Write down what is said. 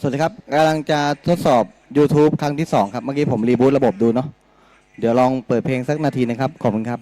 สวัสดีครับกำลังจะทดสอบ YouTube ครั้งที่ 2 ครับ เมื่อกี้ผมรีบูตระบบดูเนาะเดี๋ยวลองเปิดเพลงสักนาทีนะครับ ขอบคุณครับ